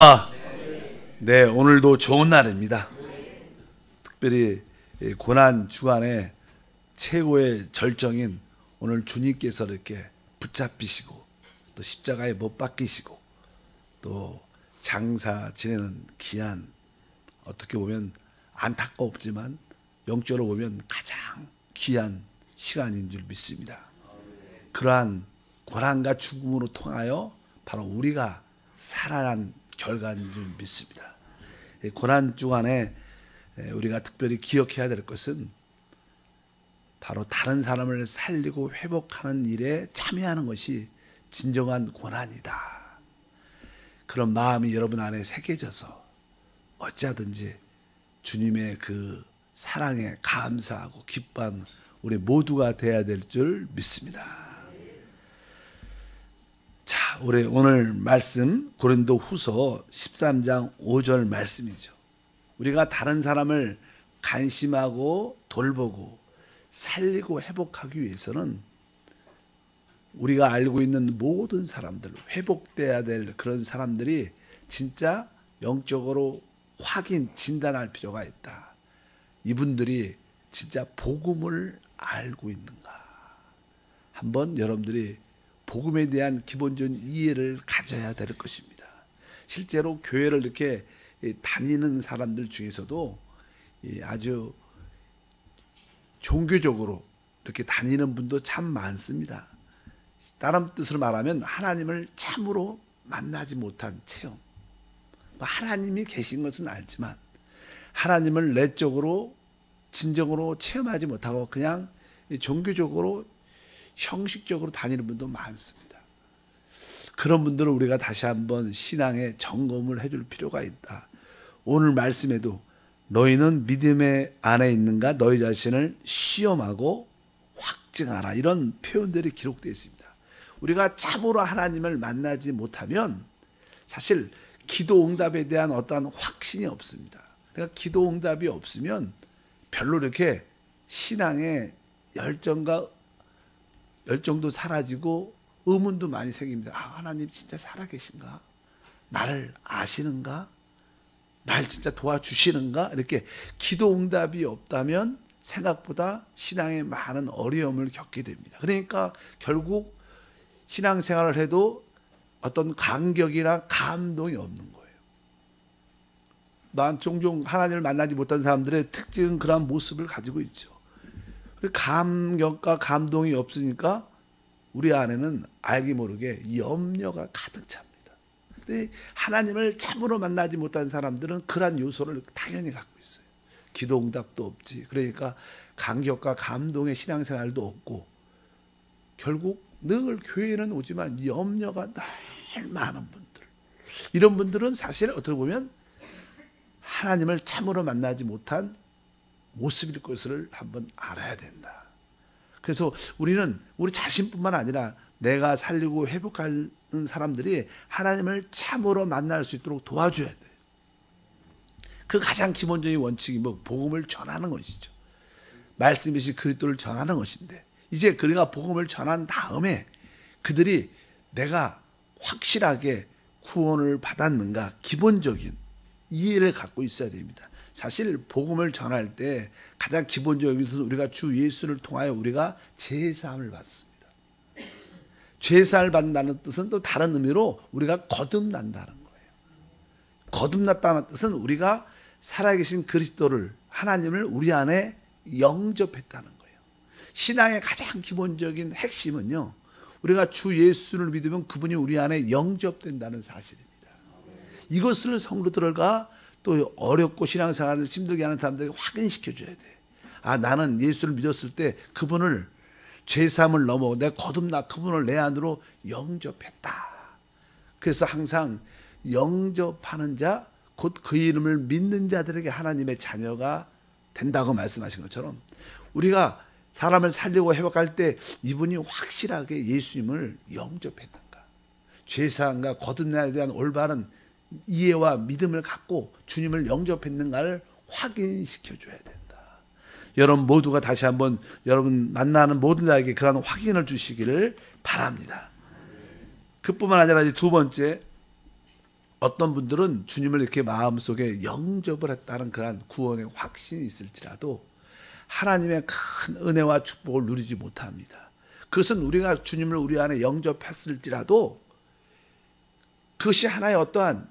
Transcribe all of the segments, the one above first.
아, 네, 오늘도 좋은 날입니다. 특별히 고난 주간에 최고의 절정인 오늘 주님께서 이렇게 붙잡히시고 또 십자가에 못 박히시고 또 장사 지내는 귀한 어떻게 보면 안타까웠지만 영적으로 보면 가장 귀한 시간인 줄 믿습니다. 그러한 고난과 죽음으로 통하여 바로 우리가 살아난 결과인 줄 믿습니다. 고난 주간에 우리가 특별히 기억해야 될 것은 바로 다른 사람을 살리고 회복하는 일에 참여하는 것이 진정한 고난이다. 그런 마음이 여러분 안에 새겨져서 어찌하든지 주님의 그 사랑에 감사하고 기뻐한 우리 모두가 되어야 될 줄 믿습니다. 자, 우리 오늘 말씀 고린도 후서 13장 5절 말씀이죠. 우리가 다른 사람을 관심하고 돌보고 살리고 회복하기 위해서는 우리가 알고 있는 모든 사람들, 회복돼야 될 그런 사람들이 진짜 영적으로 확인, 진단할 필요가 있다. 이분들이 진짜 복음을 알고 있는가? 한번 여러분들이 복음에 대한 기본적인 이해를 가져야 될 것입니다. 실제로 교회를 이렇게 다니는 사람들 중에서도 아주 종교적으로 이렇게 다니는 분도 참 많습니다. 다른 뜻으로 말하면 하나님을 참으로 만나지 못한 체험. 뭐 하나님이 계신 것은 알지만 하나님을 내적으로 진정으로 체험하지 못하고 그냥 종교적으로 형식적으로 다니는 분도 많습니다. 그런 분들은 우리가 다시 한번 신앙의 점검을 해줄 필요가 있다. 오늘 말씀에도 너희는 믿음의 안에 있는가 너희 자신을 시험하고 확증하라 이런 표현들이 기록되어 있습니다. 우리가 참으로 하나님을 만나지 못하면 사실 기도 응답에 대한 어떠한 확신이 없습니다. 그러니까 기도 응답이 없으면 별로 이렇게 신앙의 열정과 열정도 사라지고 의문도 많이 생깁니다. 아, 하나님 진짜 살아계신가? 나를 아시는가? 날 진짜 도와주시는가? 이렇게 기도 응답이 없다면 생각보다 신앙에 많은 어려움을 겪게 됩니다. 그러니까 결국 신앙생활을 해도 어떤 감격이나 감동이 없는 거예요. 난 종종 하나님을 만나지 못한 사람들의 특징은 그런 모습을 가지고 있죠. 감격과 감동이 없으니까 우리 안에는 알게 모르게 염려가 가득 찹니다. 근데 하나님을 참으로 만나지 못한 사람들은 그러한 요소를 당연히 갖고 있어요. 기도 응답도 없지. 그러니까 감격과 감동의 신앙생활도 없고 결국 늘 교회는 오지만 염려가 늘 많은 분들. 이런 분들은 사실 어떻게 보면 하나님을 참으로 만나지 못한 모습일 것을 한번 알아야 된다. 그래서 우리는 우리 자신뿐만 아니라 내가 살리고 회복하는 사람들이 하나님을 참으로 만날 수 있도록 도와줘야 돼. 그 가장 기본적인 원칙이 뭐 복음을 전하는 것이죠. 말씀이신 그리스도를 전하는 것인데 이제 그가 복음을 전한 다음에 그들이 내가 확실하게 구원을 받았는가 기본적인 이해를 갖고 있어야 됩니다. 사실 복음을 전할 때 가장 기본적인 것은 우리가 주 예수를 통하여 우리가 제사함을 받습니다. 제사를 받는다는 뜻은 또 다른 의미로 우리가 거듭난다는 거예요. 거듭났다는 뜻은 우리가 살아계신 그리스도를 하나님을 우리 안에 영접했다는 거예요. 신앙의 가장 기본적인 핵심은요. 우리가 주 예수를 믿으면 그분이 우리 안에 영접된다는 사실입니다. 이것을 성도들과 또 어렵고 신앙생활을 힘들게 하는 사람들에게 확인시켜 줘야 돼. 아, 나는 예수를 믿었을 때 그분을 죄삼을 넘어 내 거듭나 그분을 내 안으로 영접했다. 그래서 항상 영접하는 자, 곧 그 이름을 믿는 자들에게 하나님의 자녀가 된다고 말씀하신 것처럼 우리가 사람을 살리고 회복할 때 이분이 확실하게 예수님을 영접했는가. 죄사함과 거듭나에 대한 올바른 이해와 믿음을 갖고 주님을 영접했는가를 확인시켜 줘야 된다. 여러분 모두가 다시 한번 여러분 만나는 모든 자에게 그러 확인을 주시기를 바랍니다. 그뿐만 아니라 두 번째 어떤 분들은 주님을 이렇게 마음속에 영접을 했다는 그런 구원의 확신이 있을지라도 하나님의 큰 은혜와 축복을 누리지 못합니다. 그것은 우리가 주님을 우리 안에 영접했을지라도 그것이 하나의 어떠한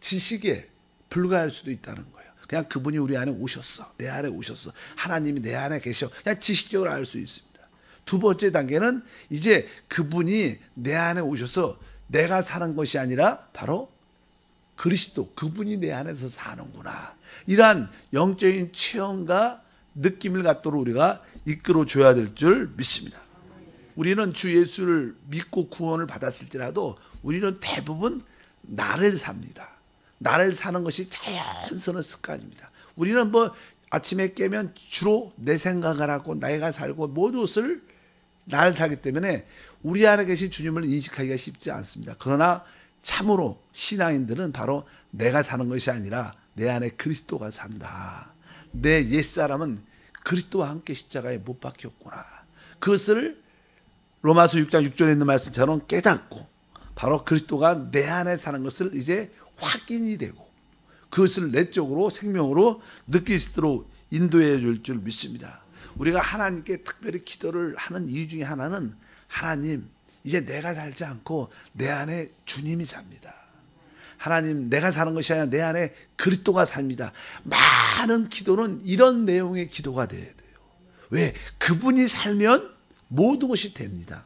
지식에 불과할 수도 있다는 거예요. 그냥 그분이 우리 안에 오셨어. 내 안에 오셨어. 하나님이 내 안에 계셔. 그냥 지식적으로 알 수 있습니다. 두 번째 단계는 이제 그분이 내 안에 오셔서 내가 사는 것이 아니라 바로 그리스도 그분이 내 안에서 사는구나. 이러한 영적인 체험과 느낌을 갖도록 우리가 이끌어 줘야 될 줄 믿습니다. 우리는 주 예수를 믿고 구원을 받았을지라도 우리는 대부분 나를 삽니다. 나를 사는 것이 자연스러운 습관입니다. 우리는 뭐 아침에 깨면 주로 내 생각을 하고 내가 살고 모든 것을 나를 살기 때문에 우리 안에 계신 주님을 인식하기가 쉽지 않습니다. 그러나 참으로 신앙인들은 바로 내가 사는 것이 아니라 내 안에 그리스도가 산다. 내 옛사람은 그리스도와 함께 십자가에 못 박혔구나. 그것을 로마서 6장 6절에 있는 말씀처럼 깨닫고 바로 그리스도가 내 안에 사는 것을 이제 확인이 되고 그것을 내적으로 생명으로 느낄 수 있도록 인도해 줄 줄 믿습니다. 우리가 하나님께 특별히 기도를 하는 이유 중에 하나는 하나님 이제 내가 살지 않고 내 안에 주님이 삽니다. 하나님 내가 사는 것이 아니라 내 안에 그리스도가 삽니다. 많은 기도는 이런 내용의 기도가 돼야 돼요. 왜? 그분이 살면 모든 것이 됩니다.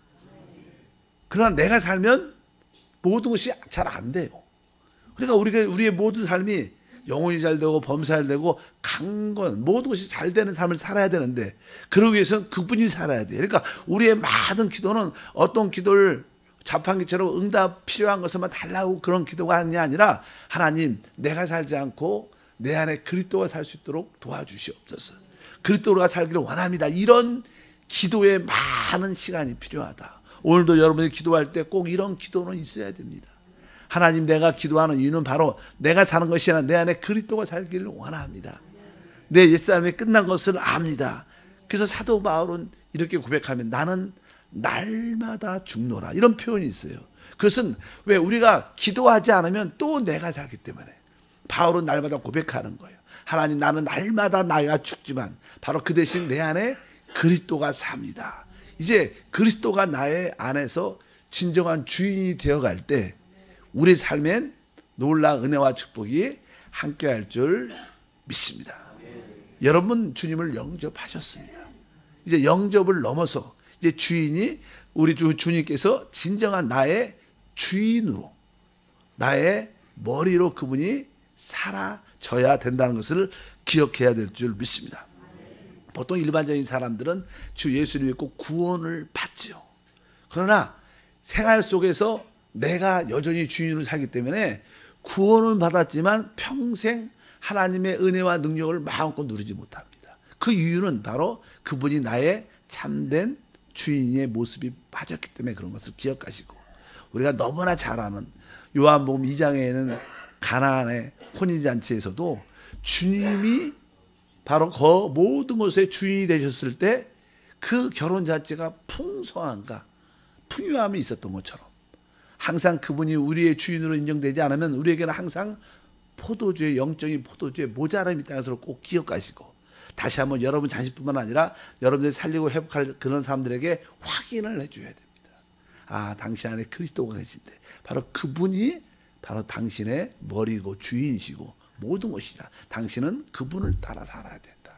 그러나 내가 살면 모든 것이 잘 안 돼요. 그러니까 우리가 우리의 모든 삶이 영혼이 잘 되고 범사잘 되고 강건 모든 것이 잘 되는 삶을 살아야 되는데 그러기 위해서는 그분이 살아야 돼. 그러니까 우리의 많은 기도는 어떤 기도를 자판기처럼 응답 필요한 것을만 달라고 그런 기도가 아니라 하나님 내가 살지 않고 내 안에 그리스도가 살 수 있도록 도와주시옵소서. 그리스도가 살기를 원합니다. 이런 기도에 많은 시간이 필요하다. 오늘도 여러분이 기도할 때 꼭 이런 기도는 있어야 됩니다. 하나님 내가 기도하는 이유는 바로 내가 사는 것이 아니라 내 안에 그리스도가 살기를 원합니다. 내 옛사람이 끝난 것을 압니다. 그래서 사도 바울은 이렇게 고백하면 나는 날마다 죽노라 이런 표현이 있어요. 그것은 왜 우리가 기도하지 않으면 또 내가 살기 때문에 바울은 날마다 고백하는 거예요. 하나님 나는 날마다 나가 죽지만 바로 그 대신 내 안에 그리스도가 삽니다. 이제 그리스도가 나의 안에서 진정한 주인이 되어갈 때 우리 삶엔 놀라 은혜와 축복이 함께할 줄 믿습니다. 여러분 주님을 영접하셨습니다. 이제 영접을 넘어서 이제 주인이 우리 주 주님께서 진정한 나의 주인으로 나의 머리로 그분이 살아져야 된다는 것을 기억해야 될 줄 믿습니다. 보통 일반적인 사람들은 주 예수를 믿고 구원을 받죠. 그러나 생활 속에서 내가 여전히 주인으로 살기 때문에 구원은 받았지만 평생 하나님의 은혜와 능력을 마음껏 누리지 못합니다. 그 이유는 바로 그분이 나의 참된 주인의 모습이 빠졌기 때문에 그런 것을 기억하시고 우리가 너무나 잘 아는 요한복음 2장에는 가나안의 혼인잔치에서도 주님이 바로 그 모든 것의 주인이 되셨을 때 그 결혼 자체가 풍성한가 풍요함이 있었던 것처럼 항상 그분이 우리의 주인으로 인정되지 않으면 우리에게는 항상 포도주의 영적인 포도주의 모자람이 있다는 것을 꼭 기억하시고 다시 한번 여러분 자신뿐만 아니라 여러분들이 살리고 회복할 그런 사람들에게 확인을 해줘야 됩니다. 아, 당신 안에 그리스도가 계신데 바로 그분이 바로 당신의 머리고 주인이시고 모든 것이라 당신은 그분을 따라 살아야 된다.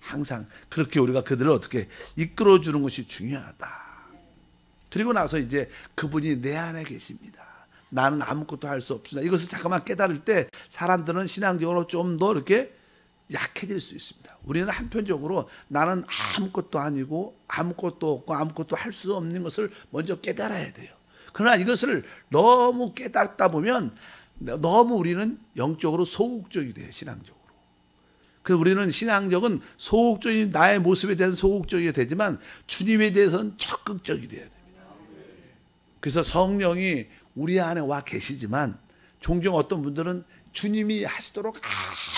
항상 그렇게 우리가 그들을 어떻게 이끌어 주는 것이 중요하다. 그리고 나서 이제 그분이 내 안에 계십니다. 나는 아무것도 할 수 없습니다. 이것을 잠깐만 깨달을 때 사람들은 신앙적으로 좀 더 이렇게 약해질 수 있습니다. 우리는 한편적으로 나는 아무것도 아니고 아무것도 없고 아무것도 할 수 없는 것을 먼저 깨달아야 돼요. 그러나 이것을 너무 깨닫다 보면 너무 우리는 영적으로 소극적이 돼요. 신앙적으로. 그래서 우리는 신앙적은 소극적인 나의 모습에 대한 소극적이 되지만 주님에 대해서는 적극적이 돼야 됩니다. 그래서 성령이 우리 안에 와 계시지만 종종 어떤 분들은 주님이 하시도록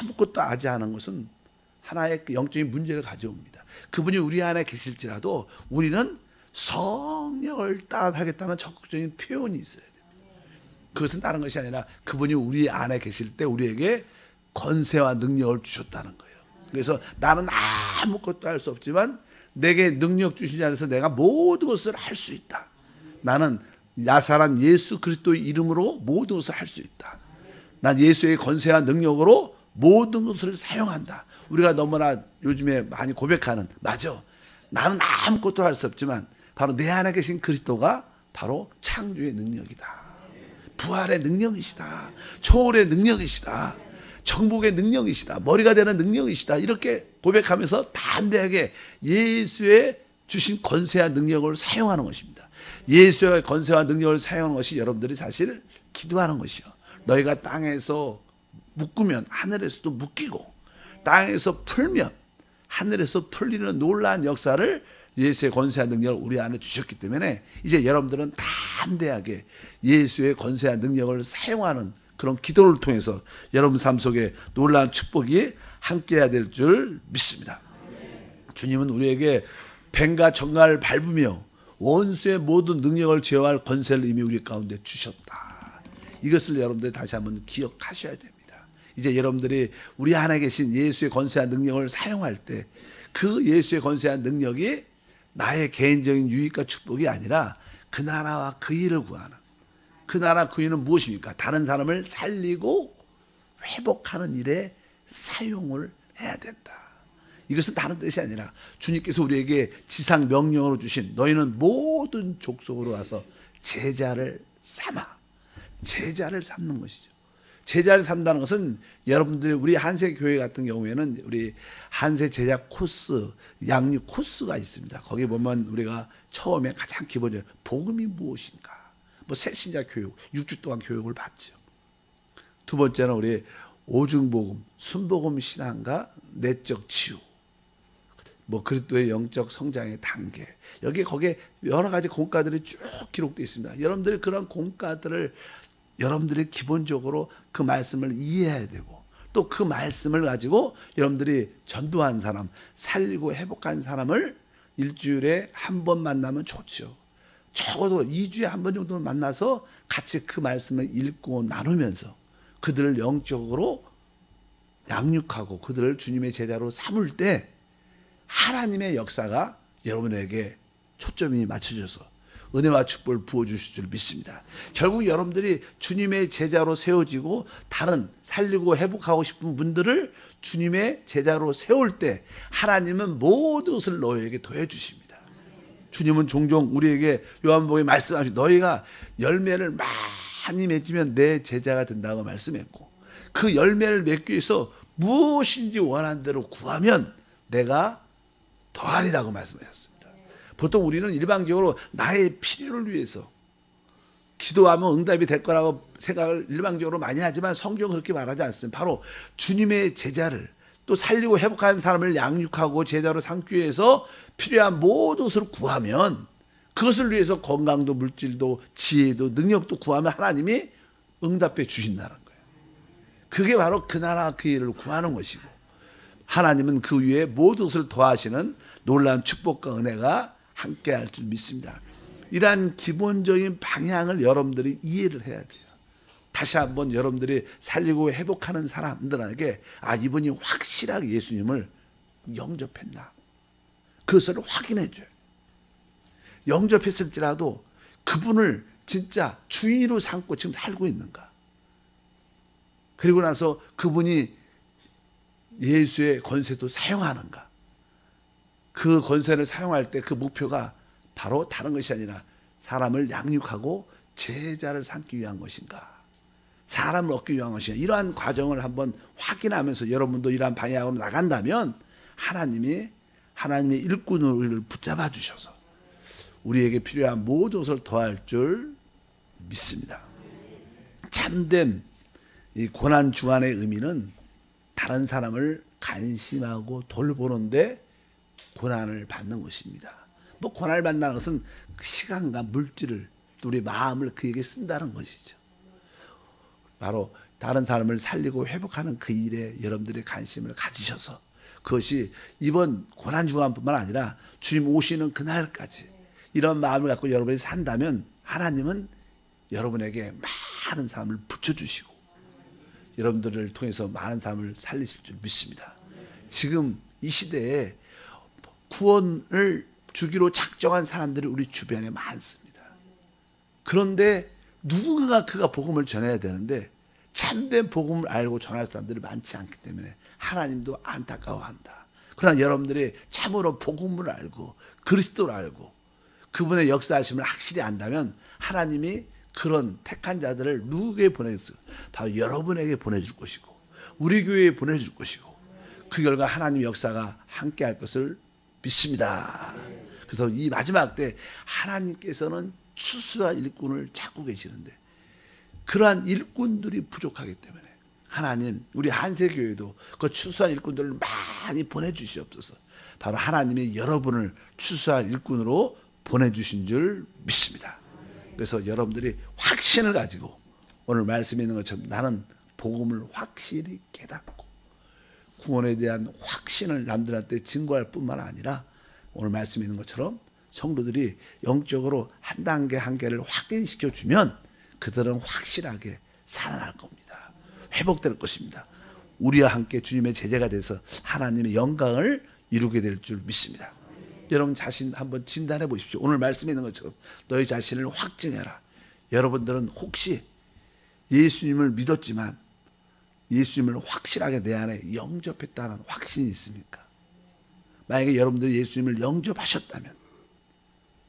아무것도 하지 않은 것은 하나의 그 영적인 문제를 가져옵니다. 그분이 우리 안에 계실지라도 우리는 성령을 따라하겠다는 적극적인 표현이 있어야 됩니다. 그것은 다른 것이 아니라 그분이 우리 안에 계실 때 우리에게 권세와 능력을 주셨다는 거예요. 그래서 나는 아무것도 할 수 없지만 내게 능력 주신 자에서 내가 모든 것을 할 수 있다. 나는 나사란 예수 그리스도의 이름으로 모든 것을 할 수 있다. 난 예수의 권세와 능력으로 모든 것을 사용한다. 우리가 너무나 요즘에 많이 고백하는 맞아. 나는 아무것도 할 수 없지만 바로 내 안에 계신 그리스도가 바로 창조의 능력이다. 부활의 능력이시다. 초월의 능력이시다. 정복의 능력이시다. 머리가 되는 능력이시다. 이렇게 고백하면서 담대하게 예수의 주신 권세와 능력을 사용하는 것입니다. 예수의 권세와 능력을 사용하는 것이 여러분들이 사실 기도하는 것이요. 너희가 땅에서 묶으면 하늘에서도 묶이고 땅에서 풀면 하늘에서 풀리는 놀라운 역사를 예수의 권세와 능력을 우리 안에 주셨기 때문에 이제 여러분들은 담대하게 예수의 권세와 능력을 사용하는 그런 기도를 통해서 여러분 삶 속에 놀라운 축복이 함께해야 될 줄 믿습니다. 주님은 우리에게 뱀과 정갈을 밟으며 원수의 모든 능력을 제어할 권세를 이미 우리 가운데 주셨다. 이것을 여러분들 다시 한번 기억하셔야 됩니다. 이제 여러분들이 우리 안에 계신 예수의 권세와 능력을 사용할 때 그 예수의 권세와 능력이 나의 개인적인 유익과 축복이 아니라 그 나라와 그 일을 구하는 그 나라 그 일은 무엇입니까? 다른 사람을 살리고 회복하는 일에 사용을 해야 된다. 이것은 다른 뜻이 아니라 주님께서 우리에게 지상 명령으로 주신 너희는 모든 족속으로 와서 제자를 삼아 제자를 삼는 것이죠. 제자를 삼다는 것은 여러분들이 우리 한세 교회 같은 경우에는 우리 한세 제자 코스, 양육 코스가 있습니다. 거기 보면 우리가 처음에 가장 기본적으로 복음이 무엇인가, 뭐 새신자 교육, 6주 동안 교육을 받죠. 두 번째는 우리 오중복음, 순복음 신앙과 내적 치유, 뭐 그리스도의 영적 성장의 단계. 여기 거기에 여러 가지 공과들이 쭉 기록되어 있습니다. 여러분들이 그런 공과들을 여러분들이 기본적으로 그 말씀을 이해해야 되고 또 그 말씀을 가지고 여러분들이 전도한 사람, 살리고 회복한 사람을 일주일에 한 번 만나면 좋죠. 적어도 2주에 한 번 정도는 만나서 같이 그 말씀을 읽고 나누면서 그들을 영적으로 양육하고 그들을 주님의 제자로 삼을 때 하나님의 역사가 여러분에게 초점이 맞춰져서 은혜와 축복을 부어주실 줄 믿습니다. 결국 여러분들이 주님의 제자로 세워지고 다른 살리고 회복하고 싶은 분들을 주님의 제자로 세울 때 하나님은 모든 것을 너희에게 더해 주십니다. 주님은 종종 우리에게 요한복음에 말씀하시 너희가 열매를 많이 맺으면 내 제자가 된다고 말씀했고 그 열매를 맺기 위해서 무엇인지 원하는 대로 구하면 내가 더하리라고 말씀하셨습니다. 보통 우리는 일방적으로 나의 필요를 위해서 기도하면 응답이 될 거라고 생각을 일방적으로 많이 하지만 성경은 그렇게 말하지 않습니다. 바로 주님의 제자를 또 살리고 회복하는 사람을 양육하고 제자로 삼기 위해서 필요한 모든 것을 구하면 그것을 위해서 건강도 물질도 지혜도 능력도 구하면 하나님이 응답해 주신다는 거예요. 그게 바로 그 나라 그 일을 구하는 것이고 하나님은 그 위에 모든 것을 더하시는 놀라운 축복과 은혜가 함께 할 줄 믿습니다. 이러한 기본적인 방향을 여러분들이 이해를 해야 돼요. 다시 한번 여러분들이 살리고 회복하는 사람들에게 아 이분이 확실하게 예수님을 영접했나 그것을 확인해 줘요. 영접했을지라도 그분을 진짜 주인으로 삼고 지금 살고 있는가? 그리고 나서 그분이 예수의 권세도 사용하는가? 그 권세를 사용할 때 그 목표가 바로 다른 것이 아니라 사람을 양육하고 제자를 삼기 위한 것인가? 사람을 얻기 위한 것이냐? 이러한 과정을 한번 확인하면서 여러분도 이러한 방향으로 나간다면 하나님이 하나님의 일꾼을 붙잡아 주셔서 우리에게 필요한 모든 것을 더할 줄 믿습니다. 참된 이 고난 주간의 의미는 다른 사람을 관심하고 돌보는데 고난을 받는 것입니다. 뭐 고난을 받는 것은 시간과 물질을 우리 마음을 그에게 쓴다는 것이죠. 바로 다른 사람을 살리고 회복하는 그 일에 여러분들의 관심을 가지셔서 그것이 이번 고난 주간뿐만 아니라 주님 오시는 그날까지 이런 마음을 갖고 여러분이 산다면 하나님은 여러분에게 많은 삶을 붙여주시고 여러분들을 통해서 많은 삶을 살리실 줄 믿습니다. 지금 이 시대에 구원을 주기로 작정한 사람들이 우리 주변에 많습니다. 그런데 누군가가 그가 복음을 전해야 되는데 참된 복음을 알고 전할 사람들이 많지 않기 때문에 하나님도 안타까워한다. 그러나 여러분들이 참으로 복음을 알고 그리스도를 알고 그분의 역사하심을 확실히 안다면 하나님이 그런 택한 자들을 누구에게 보내줄 바로 여러분에게 보내줄 것이고 우리 교회에 보내줄 것이고 그 결과 하나님 역사가 함께할 것을 믿습니다. 그래서 이 마지막 때 하나님께서는 추수한 일꾼을 찾고 계시는데 그러한 일꾼들이 부족하기 때문에 하나님 우리 한세교회도 그 추수한 일꾼들을 많이 보내주시옵소서. 바로 하나님이 여러분을 추수한 일꾼으로 보내주신 줄 믿습니다. 그래서 여러분들이 확신을 가지고 오늘 말씀에 있는 것처럼 나는 복음을 확실히 깨닫고 구원에 대한 확신을 남들한테 증거할 뿐만 아니라 오늘 말씀에 있는 것처럼 성도들이 영적으로 한 단계 한 개를 확인시켜 주면 그들은 확실하게 살아날 겁니다. 회복될 것입니다. 우리와 함께 주님의 제자가 돼서 하나님의 영광을 이루게 될 줄 믿습니다. 여러분 자신 한번 진단해 보십시오. 오늘 말씀에 있는 것처럼 너희 자신을 확증해라. 여러분들은 혹시 예수님을 믿었지만 예수님을 확실하게 내 안에 영접했다는 확신이 있습니까? 만약에 여러분들이 예수님을 영접하셨다면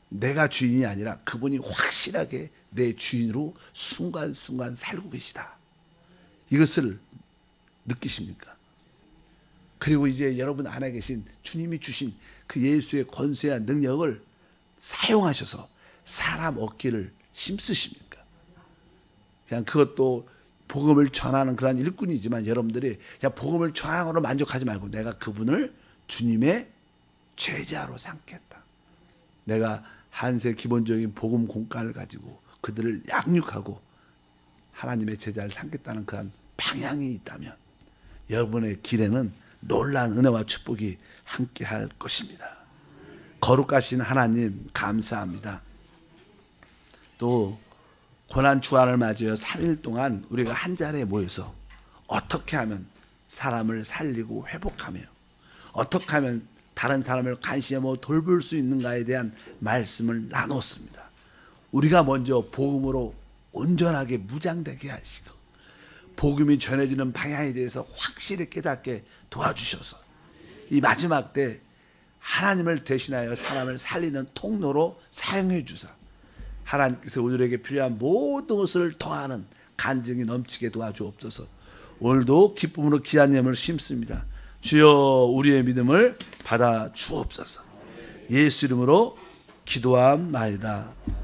내가 주인이 아니라 그분이 확실하게 내 주인으로 순간순간 살고 계시다. 이것을 느끼십니까? 그리고 이제 여러분 안에 계신 주님이 주신 그 예수의 권세와 능력을 사용하셔서 사람 얻기를 힘쓰십니까? 그냥 그것도 복음을 전하는 그런 일꾼이지만 여러분들이 그냥 복음을 전하로 만족하지 말고 내가 그분을 주님의 제자로 삼겠다. 내가 한세 기본적인 복음 공간을 가지고 그들을 양육하고 하나님의 제자를 삼겠다는 그런 방향이 있다면 여러분의 길에는 놀란 은혜와 축복이 함께 할 것입니다. 거룩하신 하나님 감사합니다. 또 고난 주안을 맞이해 3일 동안 우리가 한 자리에 모여서 어떻게 하면 사람을 살리고 회복하며 어떻게 하면 다른 사람을 관심하고 돌볼 수 있는가에 대한 말씀을 나눴습니다. 우리가 먼저 복음으로 온전하게 무장되게 하시고 복음이 전해지는 방향에 대해서 확실히 깨닫게 도와주셔서 이 마지막 때 하나님을 대신하여 사람을 살리는 통로로 사용해 주사 하나님께서 우리에게 필요한 모든 것을 더하는 간증이 넘치게 도와주옵소서. 오늘도 기쁨으로 귀한 예물 심습니다. 주여 우리의 믿음을 받아 주옵소서. 예수 이름으로 기도함나이다.